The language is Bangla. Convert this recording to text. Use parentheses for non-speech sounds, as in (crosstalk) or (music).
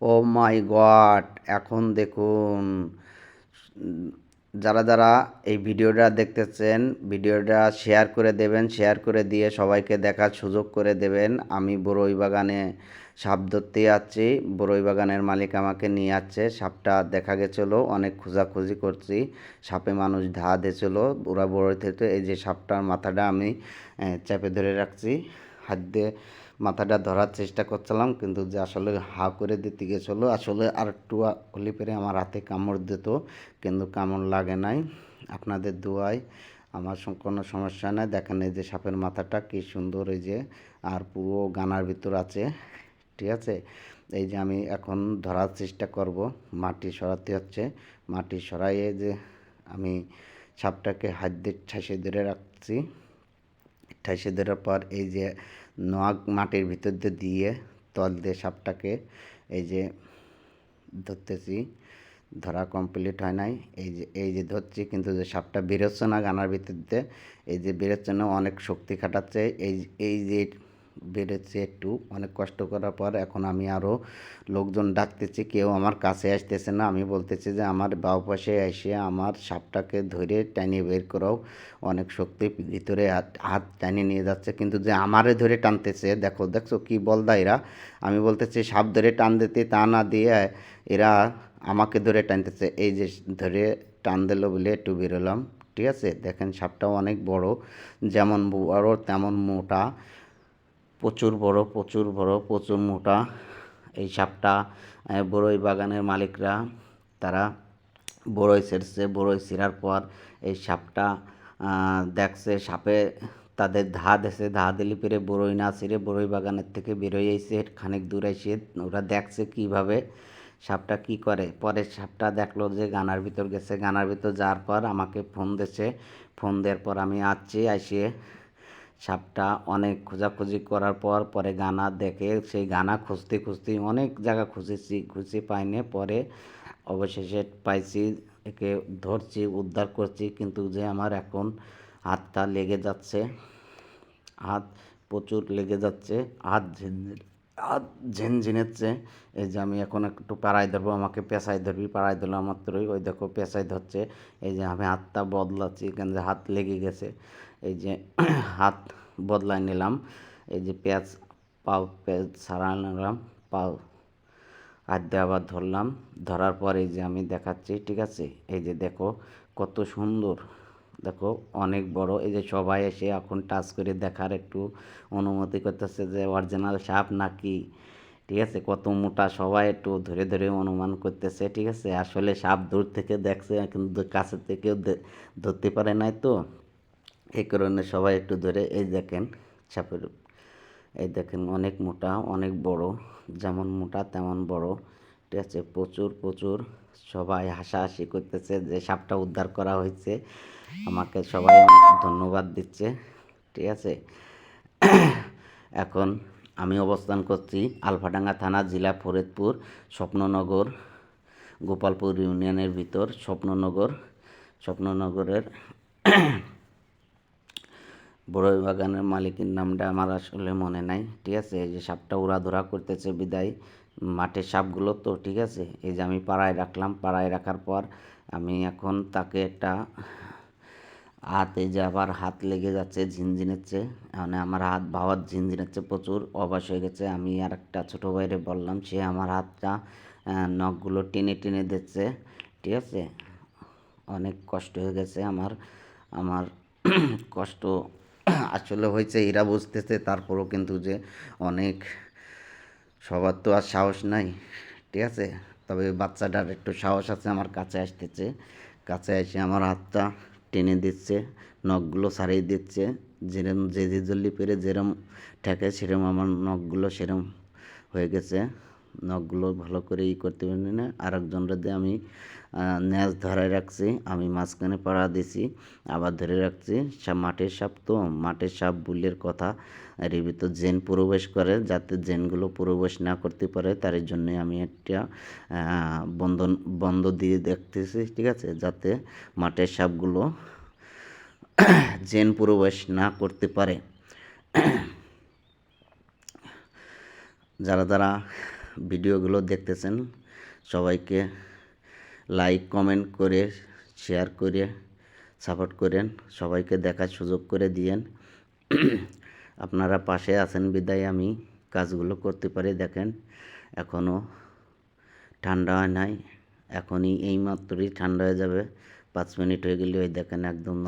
ও মাই গড, এখন দেখুন। যারা যারা এই ভিডিওটা দেখতেছেন, ভিডিওটা শেয়ার করে দেবেন, শেয়ার করে দিয়ে সবাইকে দেখার সুযোগ করে দেবেন। আমি বড়ই বাগানে সাপ ধরতে যাচ্ছি, বড়ই বাগানের মালিক আমাকে নিয়ে যাচ্ছে। সাপটা দেখা গেছিল, অনেক খোঁজাখুঁজি করছি। সাপে মানুষ ধা দিয়েছিল, ওরা বড়ই থেকে এই যে সাপটার মাথাটা আমি চেপে ধরে রাখছি। হাত দিয়ে মাথাটা ধরার চেষ্টা করছিলাম, কিন্তু যে আসলে হা করে দিতে গেছিল, আসলে আর একটু হলি পেরে আমার হাতে কামড় দিত, কিন্তু কামড় লাগে নাই। আপনাদের দোয়ায় আমার কোনো সমস্যা নাই। দেখেন এই যে সাপের মাথাটা কি সুন্দর এই যে, আর পুরো গানার ভিতর আছে, ঠিক আছে? এই যে আমি এখন ধরার চেষ্টা করব, মাটি সরাতে হচ্ছে। মাটি সরাইয়ে যে আমি সাপটাকে হাত দিয়ে ঠাসে ধরে রাখছি। ঠাইসে ধরার পর এই যে নখ মাটির ভিতর দিয়ে দিয়ে তল দিয়ে সাপটাকে এই যে ধরতেছি, ধরা কমপ্লিট হয় নাই। এই যে এই যে ধরছি, কিন্তু যে সাপটা বেরোচ্ছে না গানার ভিতর দিয়ে, এই যে বেরোচ্ছে না, অনেক শক্তি খাটাচ্ছে। এই এই যে বেরোচ্ছে একটু, অনেক কষ্ট করার পর এখন আমি আরও লোকজন ডাকতেছি, কেউ আমার কাছে আসতেছে না। আমি বলতেছি যে, আমার বাউ পাশে এসে আমার সাপটাকে ধরে টানিয়ে বের করাও। অনেক শক্তি ভিতরে হাত হাত টানিয়ে নিয়ে যাচ্ছে, কিন্তু যে আমারে ধরে টানতেছে, দেখো, দেখছ কি বলদা এরা? আমি বলতেছি, সাপ ধরে টান দিতে, তা না দিয়ে এরা আমাকে ধরে টানতেছে। এই যে ধরে টান দিল বলে একটু বেরোলাম, ঠিক আছে? দেখেন সাপটাও অনেক বড়, যেমন বড় তেমন মোটা। প্রচুর বড় প্রচুর বড়, প্রচুর মোটা এই সাপটা বড়ই বাগানের মালিকরা, তারা বড়ই ছেড়েছে বড়ই ছেঁড়ার পর এই সাপটা দেখছে, সাপে তাদের ধা দেছে, ধা দিলি পেরে বড়ই না ছিঁড়ে বড়ই বাগানের থেকে বেরোয় এসে খানিক দূর এসে ওরা দেখছে কীভাবে সাপটা কি করে। পরে সাপটা দেখল যে গানার ভিতর গেছে, গানার ভিতর যাওয়ার পর আমাকে ফোন দিছে, ফোন দেওয়ার পর আমি আসছি আসে সাপটা অনেক খোঁজাখুঁজি করার পর পরে গানা দেখে সেই গানা খুঁজতে খুঁজতে অনেক জায়গা খুঁজেছি, খুঁজে পাইনি। পরে অবশেষে পাইছি, একে ধরছি, উদ্ধার করছি। কিন্তু যে আমার এখন হাতটা লেগে যাচ্ছে, হাত প্রচুর লেগে যাচ্ছে, হাত ঝিনঝিন হাত ঝিনঝিনেচ্ছে। এই যে আমি এখন একটু পাড়ায় ধরবো, আমাকে পেঁচায় ধরবি, পাড়ায় ধরলাম মাত্রই। ওই দেখো পেঁচায় ধরছে, এই যে আমি হাতটা বদলাচ্ছি, কেন যে হাত লেগে গেছে। এই যে (clears throat) হাত বদলায় নিলাম, এই যে পেঁয়াজ, পাও পেঁয়াজ ছাড়া নিলাম, পাও হাত দিয়ে আবার ধরলাম, ধরার পর এই যে আমি দেখাচ্ছি, ঠিক আছে? এই যে দেখো কত সুন্দর, দেখো অনেক বড়, এই যে সবাই এসে এখন টাচ করে দেখার একটু অনুমতি করতেছে যে অরিজিনাল সাপ নাকি, ঠিক আছে? কত মোটা সবাই একটু ধরে ধরে অনুমান করতেছে, ঠিক আছে? আসলে সাপ দূর থেকে দেখছে, কিন্তু কাছে থেকেও ধরতে পারে নাই তো। এই কারণে সবাই একটু ধরে, এই দেখেন সাপের, এই দেখেন অনেক মোটা, অনেক বড়, যেমন মোটা তেমন বড়, ঠিক আছে? প্রচুর প্রচুর সবাই হাসাহাসি করতেছে যে সাপটা উদ্ধার করা হয়েছে। আমাকে সবাই ধন্যবাদ দিচ্ছে, ঠিক আছে? এখন আমি অবস্থান করছি আলফাডাঙ্গা থানা, জেলা ফরিদপুর, স্বপ্ননগর, গোপালপুর ইউনিয়নের ভিতর, স্বপ্ননগর, স্বপ্ননগরের বড়ই বাগানের মালিকের নামটা আমার আসলে মনে নাই, ঠিক আছে? এই যে সাপটা উড়াধুরা করতেছে বিদায়, মাঠের সাপগুলো তো, ঠিক আছে? এই যে আমি পাড়ায় রাখলাম, পাড়ায় রাখার পর আমি এখন তাকে একটা হাতে যে আবার হাত লেগে যাচ্ছে, ঝিনঝিনেচ্ছে মানে আমার হাত ভাবাত ঝিনঝিনেচ্ছে প্রচুর, অবাস হয়ে গেছে। আমি আর একটা ছোটো ভাইরে বললাম, সে আমার হাতটা নখগুলো টেনে টেনে দিচ্ছে, ঠিক আছে? অনেক কষ্ট হয়ে গেছে আমার আমার (clears throat) কষ্ট আসলে হয়েছে, এরা বুঝতেছে, তারপরেও কিন্তু যে অনেক সবার তো আর সাহস নাই, ঠিক আছে? তবে বাচ্চাটার একটু সাহস আছে আমার কাছে আসতেছে। কাছে এসে আমার হাতটা টেনে দিচ্ছে, নখগুলো ছাড়িয়ে দিচ্ছে, যেরম যে যে জল্লি পেরে যেরম ঠেকে সেরম আমার নখগুলো সেরম হয়ে গেছে। নখগুলো ভালো করে ই করতে পারি না। আরেকজনরা দিয়ে আমি ন্যাজ ধরে রাখছি, আমি মাঝখানে পাড়া দিছি, আবার ধরে রাখছি। মাঠের সাপ তো, মাঠের সাপ বুলের কথা। এর ভিতর জেন প্রবেশ করে, যাতে জেনগুলো প্রবেশ না করতে পারে, তার জন্য আমি একটা বন্ধন, বন্ধ দিয়ে দেখতেছি, ঠিক আছে? যাতে মাঠের সাপগুলো (coughs) জেন প্রবেশ না করতে পারে। (coughs) যারা যারা ভিডিওগুলো দেখতেছেন, সবাইকে লাইক কমেন্ট করে শেয়ার করে সাপোর্ট করেন, সবাইকে দেখার সুযোগ করে দিয়েন। আপনারা পাশে আছেন বিদায়, আমি কাজগুলো করতে পারি, দেখেন এখনও ঠান্ডা হয় নাই, এখনই এই মাত্রই ঠান্ডা হয়ে যাবে, পাঁচ মিনিট হয়ে গেলে ওই দেখেন একদম